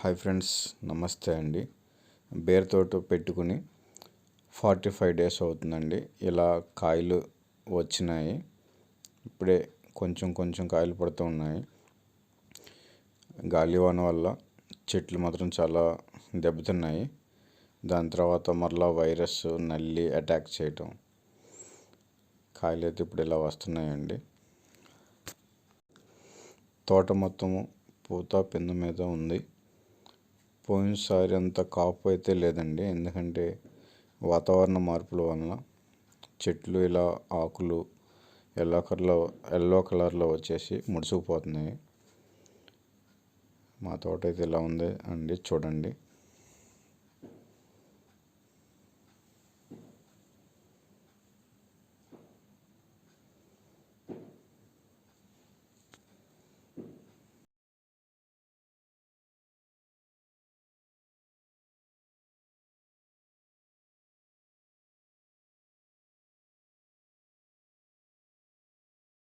Hi friends నమస్తే అండి. Bear తోట పెట్టుకుని ఫార్టీ ఫైవ్ డేస్ అవుతుందండి. ఇలా కాయలు వచ్చినాయి. ఇప్పుడే కొంచెం కొంచెం కాయలు పడుతూ ఉన్నాయి. గాలివాన వల్ల చెట్లు మాత్రం చాలా దెబ్బతిన్నాయి. దాని తర్వాత మరలా వైరస్ నల్లి అటాక్ చేయటం. కాయలు అయితే ఇప్పుడు ఇలా వస్తున్నాయండి. తోట మొత్తము పూత పింద మీద ఉంది. పోయినసారి అంత కాపు అయితే లేదండి. ఎందుకంటే వాతావరణ మార్పుల వలన చెట్లు ఇలా ఆకులు ఎల్లో కలర్లో ఎల్లో కలర్లో వచ్చేసి ముడుచుకుపోతున్నాయి. మా తోట అయితే ఇలా ఉంది అండి. చూడండి.